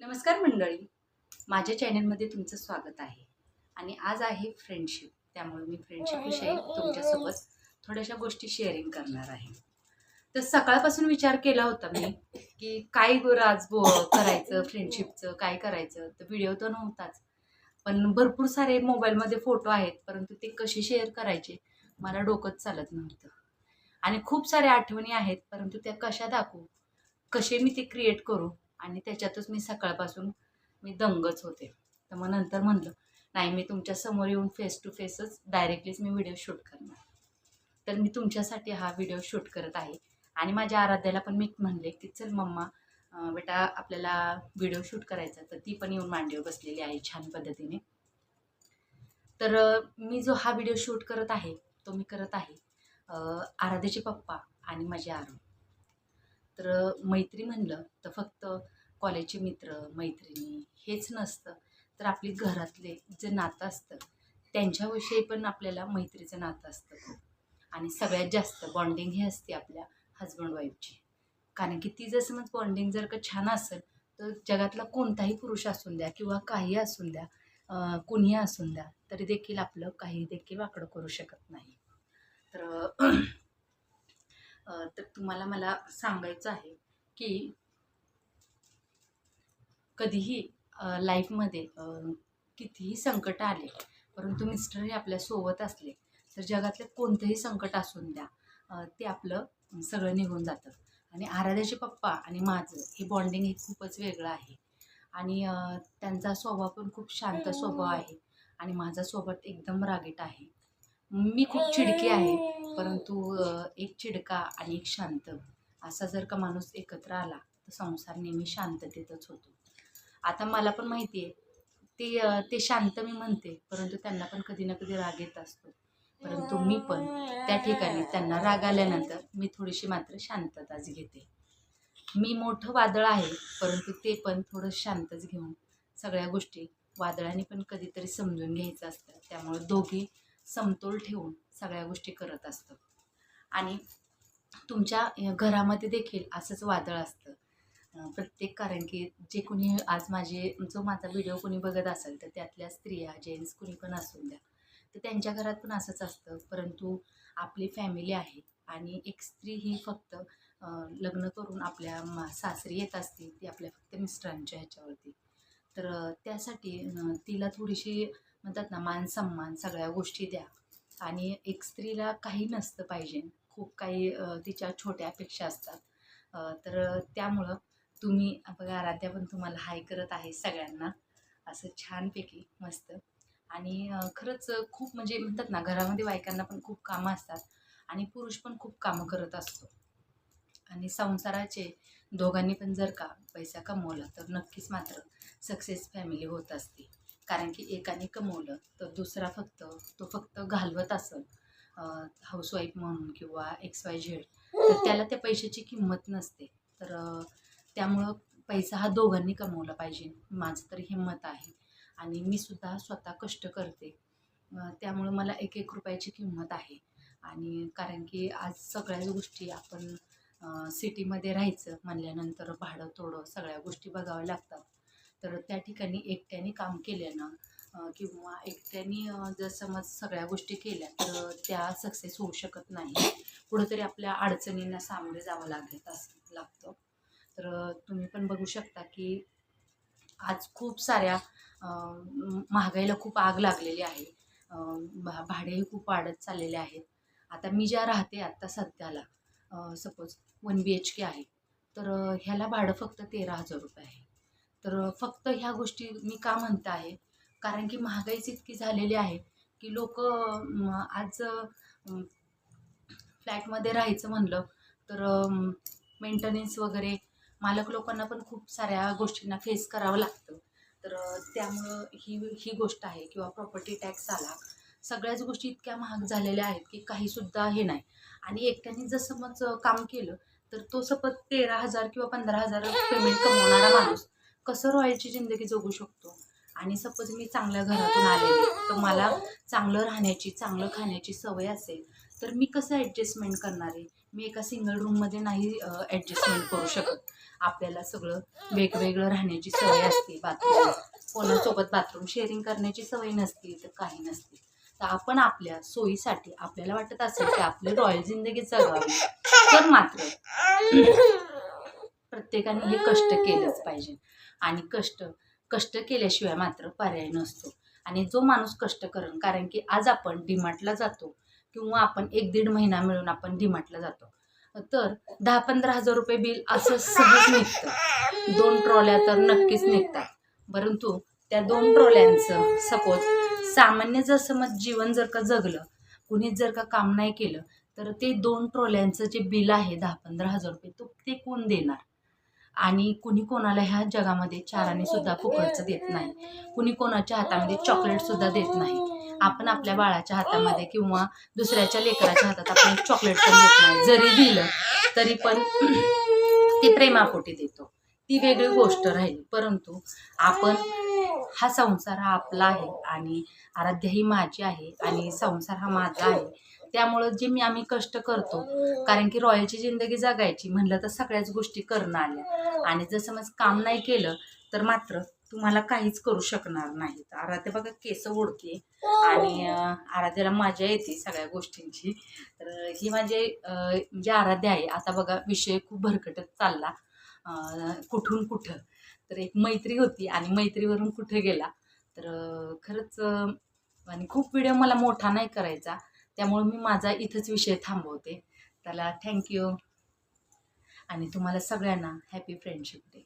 नमस्कार मंडळी. माझ्या चॅनलमध्ये तुमचं स्वागत आहे. आणि आज आहे फ्रेंडशिप त्यामुळे मी फ्रेंडशिपविषयी तुमच्यासोबत थोड्याशा गोष्टी शेअरिंग करणार आहे. तर सकाळपासून विचार केला होता मी की काय बरं आज बो करायचं फ्रेंडशिपचं काय करायचं? तर व्हिडिओ तर नव्हताच. पण भरपूर सारे मोबाईलमध्ये फोटो आहेत परंतु ते कसे शेअर करायचे? मला डोकंच चालत नव्हतं. आणि खूप साऱ्या आठवणी आहेत परंतु त्या कशा दाखवू? कसे मी ते क्रिएट करू? आणि त्याच्यातच मी सकाळपासून मी दंगच होते. तर मग नंतर म्हणलं नाही मी तुमच्यासमोर येऊन फेस टू फेसच डायरेक्टलीच मी व्हिडिओ शूट करणार. तर मी तुमच्यासाठी हा व्हिडिओ शूट करत आहे. आणि माझ्या आराध्याला पण मी म्हणले की चल मम्मा बेटा आपल्याला व्हिडिओ शूट करायचा तर ती पण येऊन मांडीवर बसलेली आहे छान पद्धतीने. तर मी जो हा व्हिडिओ शूट करत आहे तो मी करत आहे आराध्याचे पप्पा आणि माझे आरू तर मैत्री म्हणलं तर फक्त कॉलेजचे मित्र मैत्रिणी हेच नसतं. तर आपली घरातले जे नातं असतं त्यांच्याविषयी पण आपल्याला मैत्रीचं नातं असतं आणि सगळ्यात जास्त बॉन्डिंग ही असते आपल्या हजबंड वाईफची कारण की ती जर समज बॉन्डिंग जर का छान असेल तर जगातला कोणताही पुरुष असून द्या किंवा काही असून द्या कुणीही असून द्या तरी देखील आपलं काही देखील वाकडं करू शकत नाही. तर तर तुम्हाला मला सांगायचं आहे की कधीही लाईफमध्ये कितीही संकट आले परंतु मिस्टर हे असले तर जगातले कोणतंही संकट असून द्या ते आपलं सगळं निघून जातं. आणि आराध्याचे पप्पा आणि माझं हे बॉन्डिंग हे खूपच वेगळं आहे. आणि त्यांचा स्वभाव पण खूप शांत स्वभाव आहे. आणि माझा स्वभाव एकदम रागीट आहे. मी खूप चिडकी आहे. परंतु एक चिडका आणि एक शांत. असा जर का माणूस एकत्र आला तर संसार नेहमी शांततेतच होतो. आता मला पण माहिती आहे ते ते शांत मी म्हणते परंतु त्यांना पण कधी ना कधी राग येत असतो. परंतु मी पण त्या ठिकाणी त्यांना राग आल्यानंतर मी थोडीशी मात्र शांतताच घेते. मी मोठं वादळ आहे परंतु ते पण थोडं शांतच घेऊन सगळ्या गोष्टी वादळाने पण कधीतरी समजून घ्यायचं असतं. त्यामुळे दोघी समतोल ठेवून सगळ्या गोष्टी करत असतं. आणि तुमच्या घरामध्ये देखील असंच वादळ असतं. प्रत्येक कारण की जे कुणी आज माझे जो माझा व्हिडिओ कोणी बघत असेल तर त्यातल्या स्त्रिया जेंट्स कुणी पण असून द्या तर त्यांच्या घरात पण असंच असतं. परंतु आपली फॅमिली आहे आणि एक स्त्री ही फक्त लग्न करून आपल्या मा सासरी येत असते ती आपल्या फक्त मिस्टरांच्या ह्याच्यावरती. तर त्यासाठी तिला थोडीशी म्हणतात ना मान सन्मान सगळ्या गोष्टी द्या. आणि एक स्त्रीला काही नसतं पाहिजे. खूप काही तिच्या छोट्या अपेक्षा असतात. तर त्यामुळं तुम्ही बघा आराध्या पण तुम्हाला हाय करत आहे सगळ्यांना. असं छानपैकी मस्त. आणि खरंच खूप म्हणजे म्हणतात ना घरामध्ये बायकांना पण खूप कामं असतात. आणि पुरुष पण खूप कामं करत असतो. आणि संसाराचे दोघांनी पण जर का पैसा कमवला तर नक्कीच मात्र सक्सेस फॅमिली होत असते कारण की एकाने कमवलं तर दुसरा फक्त तो फक्त घालवत असेल हाऊसवाईफ म्हणून किंवा एक्स वाय झेड तर त्याला त्या पैशाची किंमत नसते. तर त्यामुळं पैसा हा दोघांनी कमवला पाहिजे माझं तर हे मत आहे. आणि मी सुद्धा स्वतः कष्ट करते. त्यामुळं मला एक एक रुपयाची किंमत आहे. आणि कारण की आज सगळ्याच गोष्टी आपण सिटीमध्ये राहायचं म्हणल्यानंतर भाडं थोडं सगळ्या गोष्टी बघाव्या लागतात. तर त्या ठिकाणी एकट्याने काम केल्यानं किंवा एकट्याने जर समज सगळ्या गोष्टी केल्या तर त्या सक्सेस होऊ शकत नाही. कुठंतरी आपल्या अडचणींना सामोरे जावं लागत असं लागतं. तर तुम्ही पण बघू शकता की आज खूप साऱ्या महागाईला खूप आग लागलेली आहे. भा भाडेही खूप वाढत चाललेले आहेत. आता मी ज्या राहते आत्ता सध्याला suppose one B H K आहे. तर ह्याला भाडं फक्त तेरा हजार रुपये आहे. तर फक्त ह्या गोष्टी मी का म्हणते आहे? कारण की महागाईच इतकी झालेली आहे की लोक आज फ्लॅटमध्ये राहायचं म्हणलं तर मेंटेनन्स वगैरे मालक लोकांना पण खूप साऱ्या गोष्टींना फेस करावं लागतं. तर त्यामुळं ही ही गोष्ट आहे किंवा प्रॉपर्टी टॅक्स आला सगळ्याच गोष्टी इतक्या महाग झालेल्या आहेत की काहीसुद्धा हे नाही. आणि एकट्याने जर समज काम केलं तर तो सपत तेरा हजार किंवा पंधरा हजार पेमेंट कमवणारा माणूस कसं रॉयलची जिंदगी जगू शकतो? आणि सपोज मी चांगल्या घरातून आलेले तर मला चांगलं राहण्याची चांगलं खाण्याची सवय असेल तर मी कसं ॲडजस्टमेंट करणार आहे? मी एका सिंगल रूममध्ये नाही ॲडजस्टमेंट करू शकत. आपल्याला सगळं वेगवेगळं राहण्याची सवय असते बाथरूम. कोणासोबत बाथरूम शेअरिंग करण्याची सवय नसते तर काही नसते. तर आपण आपल्या सोयीसाठी आपल्याला वाटत असेल की आपली रॉयल जिंदगी जगावी तर मात्र. प्रत्येकाने हे कष्ट केलंच पाहिजे. आणि कष्ट कष्ट केल्याशिवाय मात्र पर्याय नसतो. आणि जो माणूस कष्ट करण कारण की आज आपण डिमार्टला जातो किंवा आपण एक दीड महिना मिळून आपण डिमार्टला जातो तर दहा पंधरा हजार रुपये बिल असं सहज निघतं. दोन ट्रॉल्या तर नक्कीच निघतात. परंतु त्या दोन ट्रॉल्यांचं सपोज सामान्य जर समज जीवन जर का जगलं कुणीच जर का काम नाही केलं तर ते दोन ट्रॉल्यांचं जे बिल आहे दहा पंधरा हजार रुपये तो ते कोण देणार? आणि कुणी कोणाला ह्या जगामध्ये चाराने सुद्धा फुकटचं देत नाही. कुणी कोणाच्या हातामध्ये चॉकलेट सुद्धा देत नाही. आपण आपल्या बाळाच्या हातामध्ये किंवा दुसऱ्याच्या लेकराच्या हातात आपण चॉकलेट पण देत नाही. जरी दिलं तरी पण ती प्रेमापोटी देतो. ती वेगळी गोष्ट राहील. परंतु आपण हा संसार हा आपला आहे आणि आराध्य ही माझी आहे आणि संसार हा माझा आहे. त्यामुळं जे मी आम्ही कष्ट करतो कारण की रॉयलची जिंदगी जगायची म्हणलं तर सगळ्याच गोष्टी करणं आल्या. आणि जर समज काम नाही केलं तर मात्र तुम्हाला काहीच करू शकणार नाहीत. आराध्या आराध्य बघा केस ओढते. आणि आराध्याला मजा येते सगळ्या गोष्टींची. तर ही माझे म्हणजे जे आराध्य आहे. आता बघा विषय खूप भरकटत चालला. कुठून कुठं? तर एक मैत्री होती आणि मैत्रीवरून कुठे गेला? तर खरंच आणि खूप व्हिडिओ मला मोठा नाही करायचा. त्यामुळे मी माझा इथंच विषय थांबवते. त्याला थँक्यू आणि तुम्हाला सगळ्यांना हॅपी फ्रेंडशिप डे